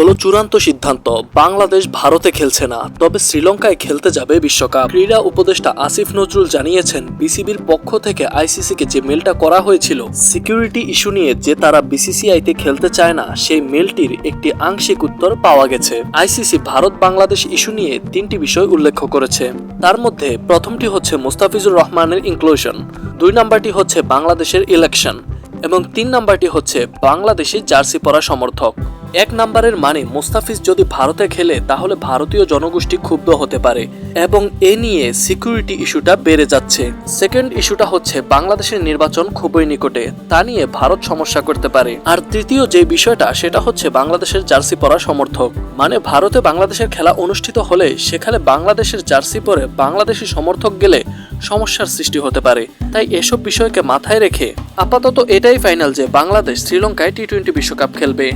হলো চূড়ান্ত সিদ্ধান্ত। বাংলাদেশ ভারতে খেলছে না, তবে শ্রীলঙ্কায় খেলতে যাবে বিশ্বকাপ। ক্রীড়া উপদেষ্টা আসিফ নজরুল জানিয়েছেন, বিসিবির পক্ষ থেকে আইসিসিকে যে মেলটা করা হয়েছিল, সিকিউরিটি ইস্যু নিয়ে যে তারা বিসিসিআইতে খেলতে চায় না, সেই মেলটির একটি আংশিক উত্তর পাওয়া গেছে। আইসিসি ভারত বাংলাদেশ ইস্যু নিয়ে তিনটি বিষয় উল্লেখ করেছে। তার মধ্যে প্রথমটি হচ্ছে মুস্তাফিজুর রহমানের ইনক্লুশন দুই নাম্বারটি হচ্ছে বাংলাদেশের ইলেকশন এবং তিন নাম্বারটি হচ্ছে বাংলাদেশি জার্সি পরা সমর্থক। এক নাম্বারের মানে মোস্তাফিজ যদি ভারতে খেলে, তাহলে ভারতীয় জনগোষ্ঠী ক্ষুব্ধ হতে পারে এবং এ নিয়ে সিকিউরিটি ইস্যুটা বেড়ে যাচ্ছে। সেকেন্ড ইস্যুটা হচ্ছে বাংলাদেশের নির্বাচন খুবই নিকটে, তা নিয়ে ভারত সমস্যা করতে পারে। আর তৃতীয় যে বিষয়টা, সেটা হচ্ছে বাংলাদেশের জার্সি পরা সমর্থক। মানে ভারতে বাংলাদেশের খেলা অনুষ্ঠিত হলে, সেখানে বাংলাদেশের জার্সি পরে বাংলাদেশি সমর্থক গেলে সমস্যার সৃষ্টি হতে পারে। তাই এসব বিষয়কে মাথায় রেখে আপাতত এটাই ফাইনাল যে বাংলাদেশ শ্রীলঙ্কায় টি টোয়েন্টি বিশ্বকাপ খেলবে।